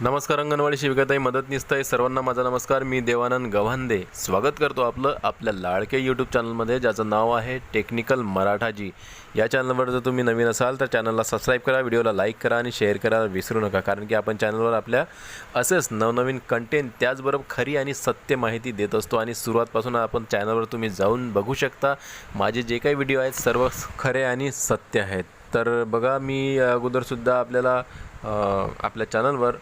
नमस्कार अंगणवाडी शिविकाताई मदतनीस सर्वांना माझा नमस्कार. मी देवानंद गव्हांदे. स्वागत करतो आपलं आपल्या लाडके यूट्यूब चॅनलमध्ये ज्याचं नाव आहे टेक्निकल मराठाजी. या चॅनलवर जर तुम्ही नवीन असाल तर चॅनलला सबस्क्राईब करा व्हिडिओला लाईक करा आणि शेअर करा विसरू नका. कारण की आपण चॅनलवर आपल्या असेच नवनवीन कंटेंट त्याचबरोबर खरी आणि सत्य माहिती देत असतो आणि सुरुवातपासून आपण चॅनलवर तुम्ही जाऊन बघू शकता. माझे जे काही व्हिडिओ आहेत सर्व खरे आणि सत्य आहेत. तर बघा मी अगोदरसुद्धा आपल्याला आपल्या चॅनलवर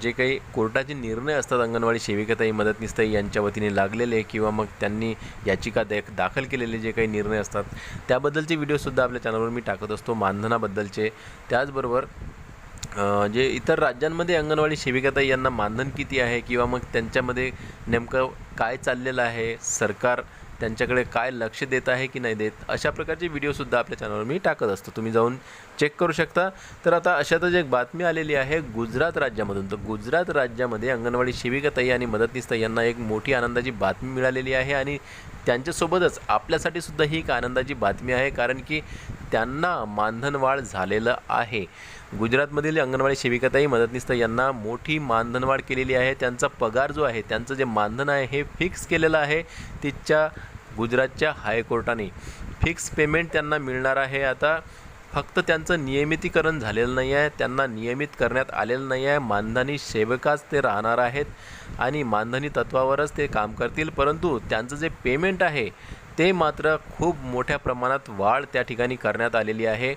जे काही कोर्टाचे निर्णय असतात अंगणवाडी सेविकाताई मदतनीसताई यांच्या वतीने लागलेले किंवा मग त्यांनी याचिका दे दाखल केलेले जे काही निर्णय असतात त्याबद्दलचे व्हिडिओसुद्धा आपल्या चॅनलवर मी टाकत असतो मानधनाबद्दलचे. त्याचबरोबर जे इतर राज्यांमध्ये अंगणवाडी सेविकाताई यांना मानधन किती आहे किंवा मग त्यांच्यामध्ये नेमकं काय चाललेलं आहे सरकार त्यांच्याकडे काय लक्ष देत आहे की नाही देत अशा प्रकारचे व्हिडिओसुद्धा आपल्या चॅनलवर मी टाकत असतो. तुम्ही जाऊन चेक करू शकता. तर आता अशातच एक बातमी आलेली आहे गुजरात राज्यामधून. तर गुजरात राज्यामध्ये अंगणवाडी सेविकाताई आणि मदतनीसताई यांना एक मोठी आनंदाची बातमी मिळालेली आहे आणि त्यांच्यासोबतच आपल्यासाठी सुद्धा ही एक आनंदाची बातमी आहे कारण की त्यांना मानधनवाढ झालेलं आहे. गुजरातमधील अंगणवाडी सेविकाताई मदतनीसताई यांना मोठी मानधनवाढ केलेली आहे. त्यांचा पगार जो आहे त्यांचं जे मानधन आहे हे फिक्स केलेलं आहे. तिच्या गुजरातच्या हायकोर्टाने फिक्स पेमेंट त्यांना मिळणार आहे. आता फक्त त्यांचं नियमितीकरण झालेलं नाही आहे. त्यांना नियमित करण्यात आलेलं नाही आहे. मानधनी सेवकाच ते राहणार आहेत आणि मानधनी तत्वावरच ते काम करतील. परंतु त्यांचं जे पेमेंट आहे ते मात्र खूप मोठ्या प्रमाणात वाढ त्या ठिकाणी करण्यात आलेली आहे.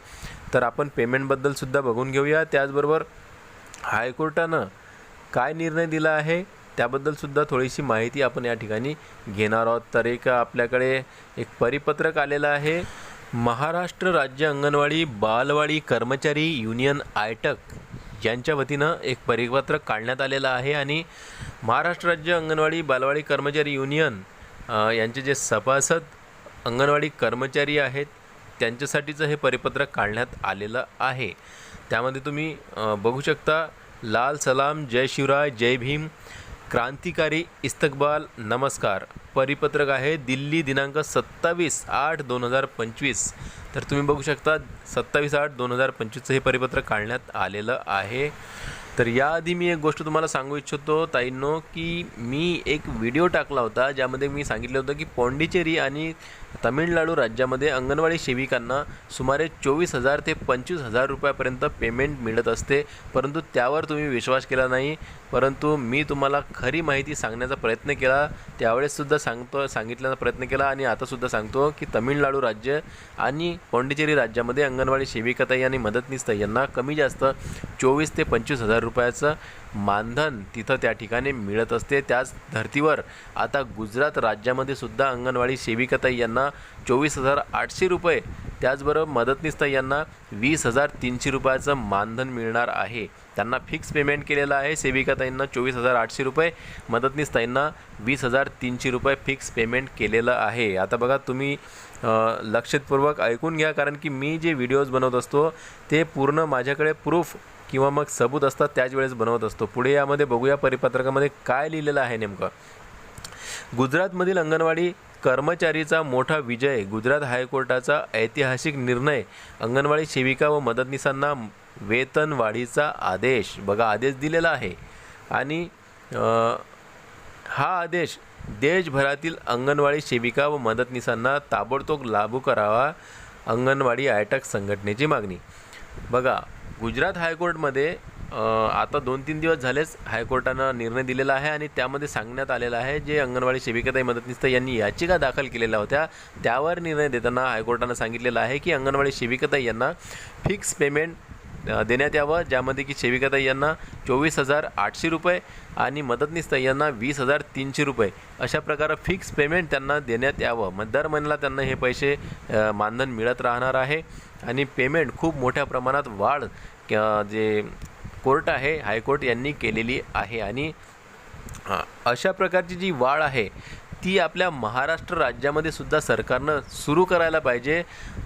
तर आपण पेमेंटबद्दलसुद्धा बघून घेऊया. त्याचबरोबर हायकोर्टानं काय निर्णय दिला आहे? त्याबद्दलसुद्धा थोडीशी माहिती आपण या ठिकाणी घेणार आहोत. तर एक आपल्याकडे एक परिपत्रक आलेलं आहे. महाराष्ट्र राज्य अंगणवाडी बालवाडी कर्मचारी युनियन आयटक यांच्या वतीनं एक परिपत्रक काढण्यात आलेलं आहे आणि महाराष्ट्र राज्य अंगणवाडी बालवाडी कर्मचारी युनियन यांचे जे सभासद अंगणवाडी कर्मचारी आहेत त्यांच्यासाठीचं हे परिपत्रक काढण्यात आलेलं आहे. त्यामध्ये तुम्ही बघू शकता लाल सलाम जय शिवराय जय भीम क्रांतिकारी इस्तकबाल नमस्कार. परिपत्रक आहे दिल्ली दिनांक सत्तावीस आठ दोन हजार पंचवीस. तर तुम्ही बघू शकता सत्तावीस आठ दोन हजार पंचवीसचं हे परिपत्रक काढण्यात आलेलं आहे. तर याआधी मी एक गोष्ट तुम्हाला सांगू इच्छितो ताईंनो की मी एक व्हिडिओ टाकला होता ज्यामध्ये मी सांगितलं होतं की पॉंडिचेरी आणि तमिळनाडू राज्यामध्ये अंगणवाडी सेविकांना सुमारे चोवीस हजार ते पंचवीस हजार रुपयापर्यंत पेमेंट मिळत असते. परंतु त्यावर तुम्ही विश्वास केला नाही. परंतु मी तुम्हाला खरी माहिती सांगण्याचा प्रयत्न केला. त्यावेळेससुद्धा सांगतो सांगितल्याचा प्रयत्न केला आणि आतासुद्धा सांगतो की तमिळनाडू राज्य आणि पॉंडिचेरी राज्यामध्ये अंगणवाडी सेविकाताई आणि मदतनीसताई यांना कमी जास्त चोवीस ते पंचवीस हजार रुपयाचं मानधन तिथं त्या ठिकाणी मिळत असते. त्याच धर्तीवर आता गुजरात राज्यामध्ये सुद्धा अंगणवाडी सेविकाताई यांना चोवीस हजार आठशे रुपये त्याचबरोबर मदतनीसताई यांना वीस हजार तीनशे रुपयाचं मानधन मिळणार आहे. त्यांना फिक्स पेमेंट केलेलं आहे सेविकाताईंना चोवीस हजार आठशे रुपये मदतनीसताईंना वीस हजार तीनशे रुपये फिक्स पेमेंट केलेलं आहे. आता बघा तुम्ही लक्षपूर्वक ऐकून घ्या कारण की मी जे व्हिडिओज बनवत असतो ते पूर्ण माझ्याकडे प्रूफ किंवा मग सबूत असतात त्याच वेळेस बनवत असतो. पुढे यामध्ये बघूया परिपत्रकामध्ये काय लिहिलेलं आहे नेमकं. गुजरातमधील अंगणवाडी कर्मचारीचा मोठा विजय गुजरात हायकोर्टाचा ऐतिहासिक निर्णय अंगणवाडी सेविका व मदतनीसांना वेतनवाढीचा आदेश. बघा आदेश दिलेला आहे. आणि हा आदेश देशभरातील अंगणवाडी सेविका व मदतनीसांना ताबडतोब लागू करावा अंगणवाडी आयटक संघटनेची मागणी. बघा गुजरात हायकोर्टमध्ये आता दोन तीन दिवस झालेच हायकोर्टानं निर्णय दिलेला आहे आणि त्यामध्ये सांगण्यात आलेलं आहे जे अंगणवाडी सेविकाताई मदतनीस यांनी याचिका दाखल केलेल्या होत्या. त्यावर निर्णय देताना हायकोर्टानं सांगितलेलं आहे की अंगणवाडी सेविकाताई यांना फिक्स पेमेंट देण्यात यावं ज्यामध्ये की सेविकाताई यांना चोवीस हजार आठशे रुपये आणि मदतनीस यांना वीस हजार तीनशे रुपये अशा प्रकारे फिक्स पेमेंट त्यांना देण्यात यावं. मग दर महिन्याला त्यांना हे पैसे मानधन मिळत राहणार आहे आणि पेमेंट खूप मोठ्या प्रमाणात वाढ जे कोर्ट आहे हायकोर्ट यांनी केलेली आहे आणि अशा प्रकारची जी वाढ आहे ती आपल्या महाराष्ट्र राज्यामध्ये सुद्धा सरकारनं सुरू करायला पाहिजे.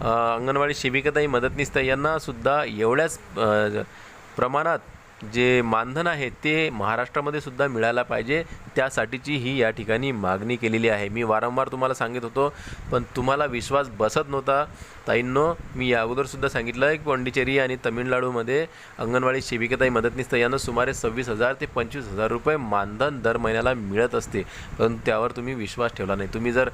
अंगणवाडी शिबिकाताई मदतनीसताई यांनासुद्धा एवढ्याच प्रमाणात जे मानधन आहे ते महाराष्ट्रामध्ये सुद्धा मिळायला पाहिजे. त्यासाठीची ही या ठिकाणी मागणी केलेली आहे. मी वारंवार तुम्हाला सांगित होतो पण तुम्हाला विश्वास बसत नव्हता. ताईंनो मी या अगोदरसुद्धा सांगितलं आहे की पॉंडिचेरी आणि तमिळनाडूमध्ये अंगणवाडी सेविकाताई मदतनीस यांना सुमारे सव्वीस हजार ते पंचवीस हजार रुपये मानधन दर महिन्याला मिळत असते. परंतु त्यावर तुम्ही विश्वास ठेवला नाही. तुम्ही जर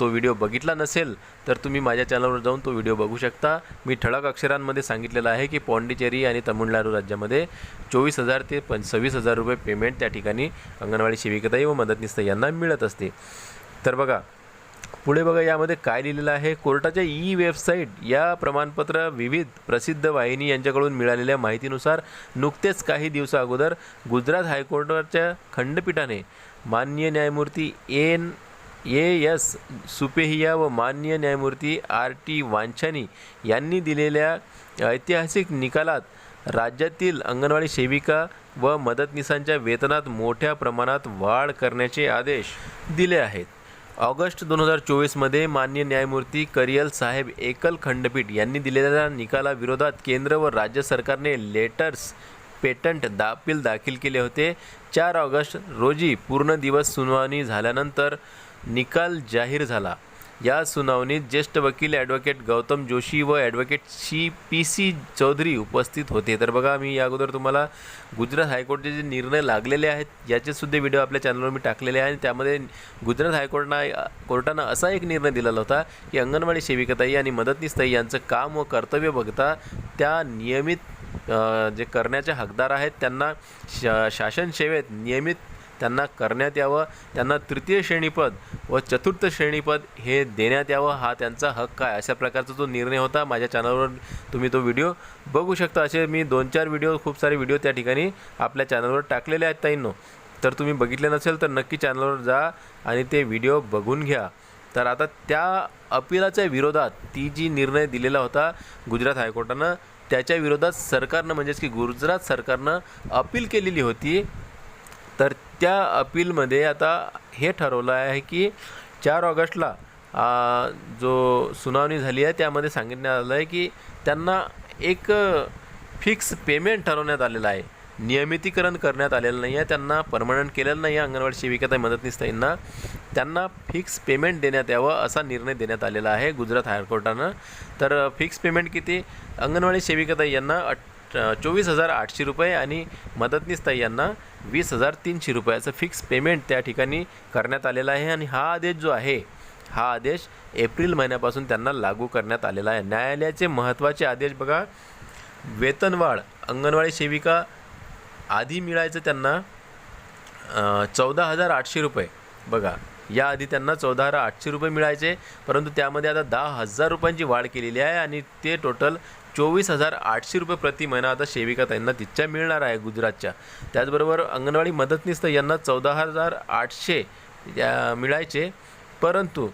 तो व्हिडिओ बघितला नसेल तर तुम्ही माझ्या चॅनलवर जाऊन तो व्हिडिओ बघू शकता. मी ठळक अक्षरांमध्ये सांगितलेलं आहे की पॉंडिचेरी आणि तमिळनाडू राज्यामध्ये चोवीस हजार ते पं सव्वीस हजार रुपये पेमेंट त्या ठिकाणी अंगणवाडी सेविकाताई व मदतनीस यांना मिळत असते. तर बघा पुढे बघा यामध्ये काय लिहिलेलं आहे? कोर्टाच्या ई वेबसाईट या प्रमाणपत्र विविध प्रसिद्ध वाहिनी यांच्याकडून मिळालेल्या माहितीनुसार नुकतेच काही दिवसा अगोदर गुजरात हायकोर्टाच्या खंडपीठाने माननीय न्यायमूर्ती एन ए एस सुपेहिया व माननीय न्यायमूर्ती आर टी वांछानी यांनी दिलेल्या ऐतिहासिक निकालात राज्यातील अंगणवाडी सेविका व मदतनीसांच्या वेतनात मोठ्या प्रमाणात वाढ करण्याचे आदेश दिले आहेत. ऑगस्ट दोन हजार चोवीसमध्ये मान्य न्यायमूर्ती करियल साहेब एकल खंडपीठ यांनी दिलेल्या निकालाविरोधात केंद्र व राज्य सरकारने लेटर्स पेटंट दापील दाखल केले होते. चार ऑगस्ट रोजी पूर्ण दिवस सुनावणी झाल्यानंतर निकाल जाहीर झाला. या सुनावणीत ज्येष्ठ वकील ॲडव्होकेट गौतम जोशी व advocate C P C Chaudhari उपस्थित होते. तर बघा मी या अगोदर तुम्हाला गुजरात हायकोर्टचे जे निर्णय लागलेले आहेत याचेसुद्धा व्हिडिओ आपल्या चॅनलवर मी टाकलेले आहे आणि त्यामध्ये गुजरात हायकोर्टनं कोर्टानं असा एक निर्णय दिलेला होता की अंगणवाडी सेविकाताई आणि मदतनीसताई यांचं काम व कर्तव्य बघता त्या नियमित जे करण्याचे हकदार आहेत त्यांना शा शासन सेवेत नियमित त्यांना करण्यात यावं त्यांना तृतीय श्रेणीपद व चतुर्थ श्रेणीपद हे देण्यात यावं हा त्यांचा हक्क आहे. अशा प्रकारचा जो निर्णय होता माझ्या चॅनलवर. तुम्ही तो व्हिडिओ बघू शकता. असे मी दोन चार व्हिडिओ खूप सारे व्हिडिओ त्या ठिकाणी आपल्या चॅनलवर टाकलेले आहेत ताईंनो. तर तुम्ही बघितले नसेल तर नक्की चॅनलवर जा आणि ते व्हिडिओ बघून घ्या. तर आता त्या अपिलाच्या विरोधात ती जी निर्णय दिलेला होता गुजरात हायकोर्टानं त्याच्या विरोधात सरकारनं म्हणजेच की गुजरात सरकारनं अपील केलेली होती तर त्या अपीलमध्ये आता हे ठरवलं आहे की चार ऑगस्टला जो सुनावणी झाली आहे त्यामध्ये सांगण्यात आलं आहे की त्यांना एक फिक्स पेमेंट ठरवण्यात आलेलं आहे. नियमितीकरण करण्यात आलेलं नाही आहे. त्यांना परमनंट केलेलं नाही आहे. अंगणवाडी सेविकाताई मदतनीसताईंना त्यांना फिक्स पेमेंट देण्यात यावं असा निर्णय देण्यात आलेला आहे गुजरात हायकोर्टानं तर फिक्स पेमेंट किती? अंगणवाडी सेविकाताई यांना अट चोवीस हजार आठशे रुपये आणि मदतनीस यांना वीस हजार तीनशे रुपयाचं फिक्स पेमेंट त्या ठिकाणी करण्यात आलेलं आहे आणि हा आदेश जो आहे हा आदेश एप्रिल महिन्यापासून त्यांना लागू करण्यात आलेला आहे. न्यायालयाचे महत्त्वाचे आदेश बघा वेतनवाढ अंगणवाडी सेविका आधी मिळायचं त्यांना चौदा हजार आठशे रुपये. बघा याआधी त्यांना चौदा हजार आठशे रुपये मिळायचे परंतु त्यामध्ये आता दहा हजार रुपयांची वाढ केलेली आहे आणि ते टोटल चोवीस हजार आठशे रुपये प्रति महिना आता सेविका त्यांना तिथच्या मिळणार आहे गुजरातच्या. त्याचबरोबर अंगणवाडी मदतनीस तर यांना चौदा हजार आठशे या मिळायचे. परंतु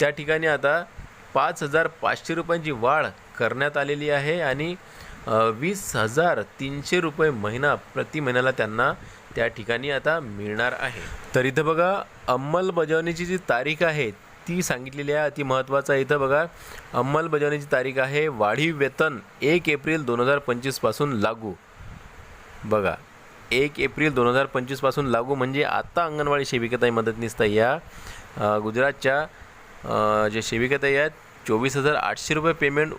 त्या ठिकाणी आता पाच हजार पाचशे रुपयांची वाढ करण्यात आलेली आहे आणि वीस हजार तीनशे रुपये महिना प्रति महिन्याला त्यांना त्या ठिकाणी आता मिळणार आहे. तर इथं बघा अंमलबजावणीची जी तारीख आहे ती सांगितलेली आहे अति महत्त्वाचं आहे इथं बघा अंमलबजावणीची तारीख आहे वाढीव वेतन एक एप्रिल दोन हजार पंचवीसपासून लागू. बघा एक एप्रिल दोन हजार पंचवीसपासून लागू म्हणजे आता अंगणवाडी सेविकाताई मदतनीसताई या. गुजरातच्या जे सेविकाताई आहेत चोवीस हजार आठशे रुपये पेमेंट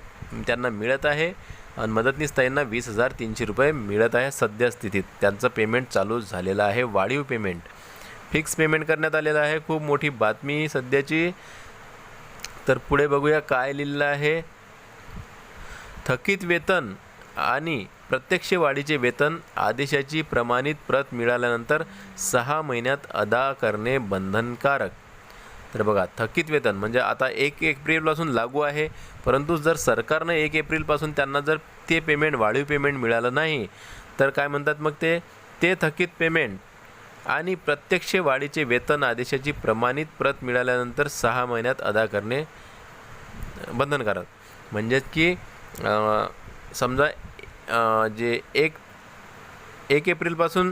त्यांना मिळत आहे आणि मदतनीस ताईंना वीस हजार तीनशे रुपये मिळत आहे सद्यस्थितीत त्यांचं पेमेंट चालू झालेलं आहे वाढीव पेमेंट फिक्स पेमेंट करण्यात आलेलं आहे. खूप मोठी बातमी सध्याची तर पुढे बघूया काय लिहिलेलं आहे. थकीत वेतन आणि प्रत्यक्ष वाढीचे वेतन आदेशाची प्रमाणित प्रत मिळाल्यानंतर सहा महिन्यात अदा करणे बंधनकारक. तर बघा थकीत वेतन म्हणजे आता एक एप्रिलपासून लागू आहे. परंतु जर सरकारनं एक एप्रिलपासून त्यांना जर ते पेमेंट वाढीव पेमेंट मिळालं नाही तर काय म्हणतात मग ते? ते थकीत पेमेंट आणि प्रत्यक्ष वाढीचे वेतन आदेशाची प्रमाणित प्रत मिळाल्यानंतर सहा महिन्यात अदा करणे बंधनकारक. म्हणजेच की समजा जे एक एक एप्रिलपासून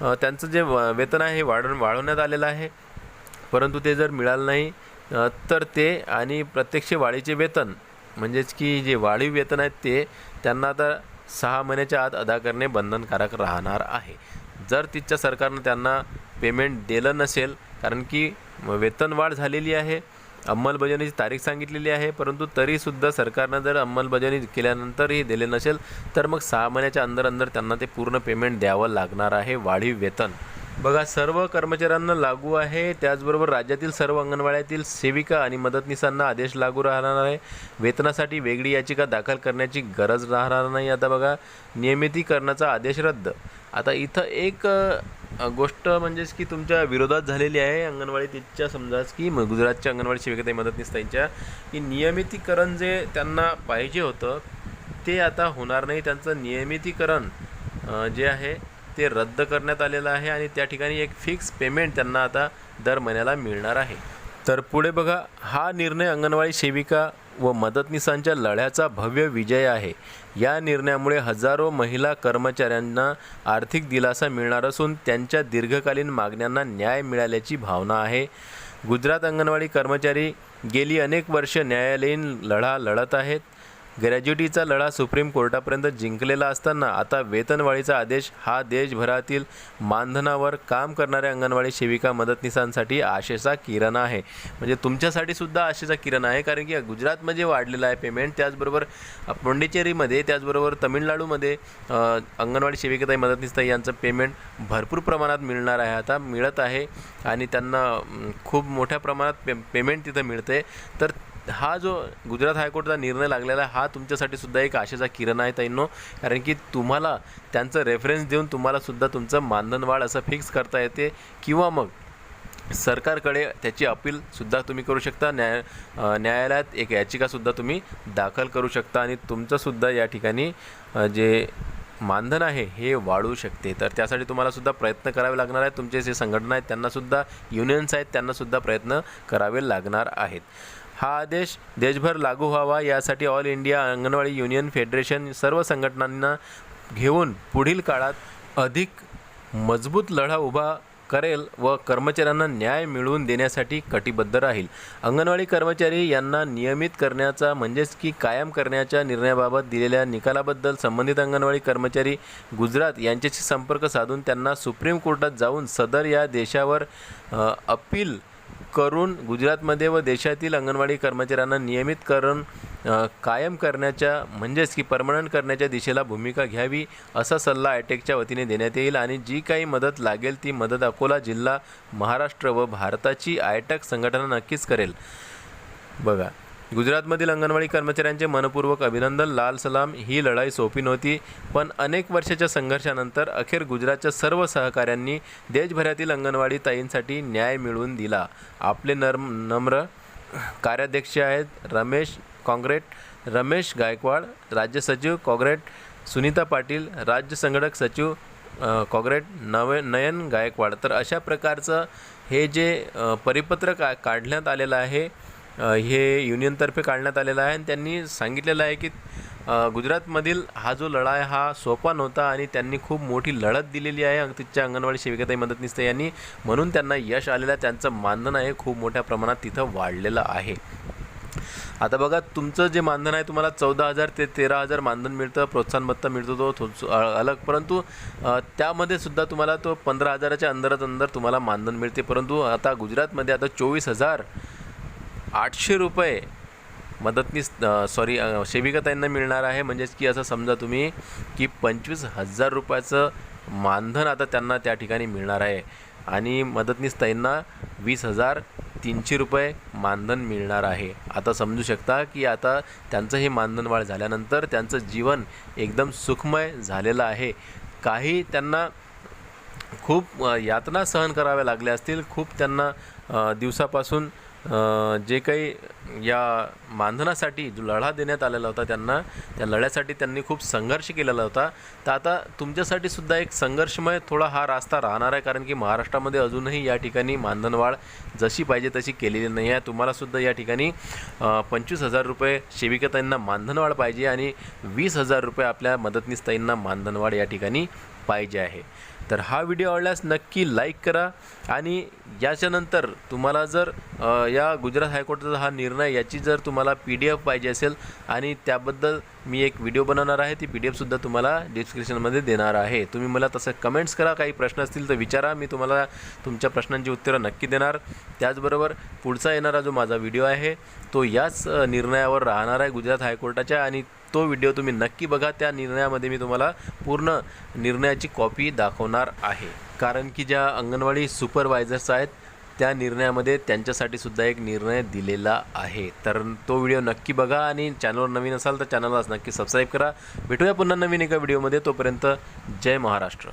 त्यांचं जे व- वेतन आहे हे वाढवण्यात आलेलं आहे. परंतु ते जर मिळालं नाही तर ते आणि प्रत्यक्ष वाढीचे वेतन म्हणजेच की जे वाढीव वेतन आहेत ते त्यांना आता सहा महिन्याच्या आत अदा करणे बंधनकारक राहणार आहे. जर तिथच्या सरकारनं त्यांना पेमेंट दिलं नसेल कारण की वेतनवाढ झालेली आहे अंमलबजावणीची तारीख सांगितलेली आहे परंतु तरीसुद्धा सरकारनं जर अंमलबजावणी केल्यानंतरही दिले नसेल तर मग सहा महिन्याच्या अंदर अंदर त्यांना ते पूर्ण पेमेंट द्यावं लागणार आहे वाढीव वेतन. बघा सर्व कर्मचाऱ्यांना लागू आहे. त्याचबरोबर राज्यातील सर्व अंगणवाड्यातील सेविका आणि मदतनीसांना आदेश लागू राहणार आहे. वेतनासाठी वेगळी याचिका दाखल करण्याची गरज राहणार नाही. आता बघा नियमितीकरणाचा आदेश रद्द. आता इथं एक गोष्ट म्हणजेच की तुमच्या विरोधात झालेली आहे. अंगणवाडी तिच्या समजाच की गुजरातच्या अंगणवाडी सेविका मदतनीस त्यांच्या की नियमितीकरण जे त्यांना पाहिजे होतं ते आता होणार नाही. त्यांचं नियमितीकरण जे आहे ते रद्द करण्यात आलेलं आहे आणि त्या ठिकाणी एक फिक्स पेमेंट त्यांना आता दर महिन्याला मिळणार आहे. तर पुढे बघा हा निर्णय अंगणवाडी सेविका व मदतनीसांच्या लढ्याचा भव्य विजय आहे. या निर्णयामुळे हजारो महिला कर्मचाऱ्यांना आर्थिक दिलासा मिळणार असून त्यांच्या दीर्घकालीन मागण्यांना न्याय मिळाल्याची भावना आहे. गुजरात अंगणवाडी कर्मचारी गेली अनेक वर्ष न्यायालयीन लढा लढत आहेत. ग्रॅज्युटीचा लढा सुप्रीम कोर्टापर्यंत जिंकलेला असताना आता वेतनवाढीचा आदेश हा देशभरातील मानधनावर काम करणाऱ्या अंगणवाडी सेविका मदतनीसांसाठी आशेचा किरण आहे. म्हणजे तुमच्यासाठी सुद्धा आशेचा किरण आहे कारण की गुजरातमध्ये वाढलेलं आहे पेमेंट त्याचबरोबर पोंडिचेरीमध्ये त्याचबरोबर तमिळनाडूमध्ये अंगणवाडी सेविकाताई मदतनीसताई यांचं पेमेंट भरपूर प्रमाणात मिळणार आहे. आता मिळत आहे आणि त्यांना खूप मोठ्या प्रमाणात पे पेमेंट तिथं मिळते. तर हा जो गुजरात हायकोर्टचा निर्णय लागलेला हा तुमच्यासाठी सुद्धा एक आशेचा किरण आहे ताईंनो. कारण की तुम्हाला त्यांचं रेफरन्स देऊन तुम्हाला सुद्धा तुमचं मानधनवाढ असं फिक्स करता येते किंवा मग सरकारकडे त्याची अपीलसुद्धा तुम्ही करू शकता. न्याय न्यायालयात एक याचिकासुद्धा तुम्ही दाखल करू शकता आणि तुमचंसुद्धा या ठिकाणी जे मानधन आहे हे वाढू शकते. तर त्यासाठी तुम्हाला सुद्धा प्रयत्न करावे लागणार आहेत. तुमचे जे संघटना आहेत त्यांनासुद्धा युनियन्स आहेत त्यांनासुद्धा प्रयत्न करावे लागणार आहेत. हा आदेश देशभर लागू व्हावा यासाठी all India anganwadi union federation सर्व संघटनांना घेऊन पुढील काळात अधिक मजबूत लढा उभा करेल व कर्मचाऱ्यांना न्याय मिळवून देण्यासाठी कटिबद्ध राहील. अंगणवाडी कर्मचारी यांना नियमित करण्याचा म्हणजेच की कायम करण्याच्या निर्णयाबाबत दिलेल्या निकालाबद्दल संबंधित अंगणवाडी कर्मचारी गुजरात यांच्याशी संपर्क साधून त्यांना सुप्रीम कोर्टात जाऊन सदर या देशावर अपील करून गुजरातमध्ये व देशातील अंगणवाडी कर्मचाऱ्यांना नियमित करून कायम करण्याच्या म्हणजेच की परमनंट करण्याच्या दिशेला भूमिका घ्यावी असा सल्ला आयटेकच्या वतीने देण्यात येईल आणि जी काही मदत लागेल ती मदत अकोला जिल्हा महाराष्ट्र व भारताची आयटक संघटना नक्कीच करेल. बघा गुजरातमधील अंगणवाडी कर्मचाऱ्यांचे मनपूर्वक अभिनंदन. लाल सलाम. ही लढाई सोपी नव्हती पण अनेक वर्षाच्या संघर्षानंतर अखेर गुजरातच्या सर्व सहकाऱ्यांनी देशभरातील अंगणवाडी ताईंसाठी न्याय मिळवून दिला. आपले नर्म नम्र कार्याध्यक्ष आहेत रमेश काँग्रेट रमेश गायकवाड राज्य सचिव काँग्रेट सुनीता पाटील राज्य संघटक सचिव काँग्रेट नवे नयन गायकवाड. तर अशा प्रकारचं हे जे परिपत्रक परिपत्र का काढण्यात आलेलं आहे हे युनियनतर्फे काढण्यात आलेलं आहे. आणि त्यांनी सांगितलेलं आहे की गुजरातमधील हा जो लढा आहे हा सोपा नव्हता आणि त्यांनी खूप मोठी लढत दिलेली आहे. तिथच्या अंगणवाडी सेविकाताई मदतनीस यांनी. म्हणून त्यांना यश आलेलं आहे. त्यांचं मानधन आहे खूप मोठ्या प्रमाणात तिथं वाढलेलं आहे. आता बघा तुमचं जे मानधन आहे तुम्हाला चौदा हजार ते तेरा हजार मानधन मिळतं प्रोत्साहन भत्ता मिळतो तो अलग. परंतु त्यामध्ये सुद्धा तुम्हाला तो पंधरा हजाराच्या अंदरात अंदर तुम्हाला मानधन मिळते. परंतु आता गुजरातमध्ये आता चोवीस हजार आठशे रुपये मदतनीस सॉरी सेविकाताईंना मिळणार आहे. म्हणजेच की असं समजा तुम्ही की पंचवीस हजार रुपयाचं मानधन आता त्यांना त्या ठिकाणी मिळणार आहे. आणि मदतनीस ताईंना वीस हजार तीनशे रुपये मानधन मिळणार आहे. आता समजू शकता की आता त्यांचं हे मानधन वाढ झाल्यानंतर त्यांचं जीवन एकदम सुखमय झालेलं आहे. काही त्यांना खूप यातना सहन कराव्या लागल्या असतील. खूप त्यांना दिवसापासून जे काही या मानधनासाठी जो लढा देण्यात आलेला होता त्यांना त्या लढ्यासाठी त्यांनी खूप संघर्ष केलेला होता. तर आता तुमच्यासाठी सुद्धा एक संघर्षमय थोडा हा रास्ता राहणार आहे कारण की महाराष्ट्रामध्ये अजूनही या ठिकाणी मानधनवाढ जशी पाहिजे तशी केलेली नाही आहे. तुम्हालासुद्धा या ठिकाणी पंचवीस हजार रुपये सेविकाताईंना मानधनवाढ पाहिजे आणि वीस हजार रुपये आपल्या मदतनीसताईंना मानधनवाढ या ठिकाणी पाहिजे आहे. तर हा व्हिडिओ आवडल्यास नक्की लाईक करा आणि याच्यानंतर तुम्हाला जर या गुजरात हायकोर्टाचा हा निर्णय याची जर तुम्हाला पी डी एफ पाहिजे असेल आणि त्याबद्दल मी एक व्हिडिओ बनवणार आहे ती पी डी एफसुद्धा तुम्हाला डिस्क्रिप्शनमध्ये देणार आहे. तुम्ही मला तसं कमेंट्स करा काही प्रश्न असतील तर विचारा मी तुम्हाला तुमच्या प्रश्नांची उत्तरं नक्की देणार. त्याचबरोबर पुढचा येणारा जो माझा व्हिडिओ आहे तो याच निर्णयावर राहणार आहे गुजरात हायकोर्टाच्या आणि तो व्हिडिओ तुम्ही नक्की बघा. त्या निर्णयामध्ये मी तुम्हाला पूर्ण निर्णयाची कॉपी दाखवणार आहे. कारण की ज्या अंगणवाडी सुपरवायझर्स आहेत त्या निर्णयामध्ये त्यांच्यासाठी सुद्धा एक निर्णय दिलेला आहे. तर तो व्हिडिओ नक्की बघा आणि चॅनलवर नवीन असाल तर चॅनललाच नक्की सबस्क्राईब करा. भेटूया पुन्हा नवीन एका व्हिडिओमध्ये तोपर्यंत जय महाराष्ट्र.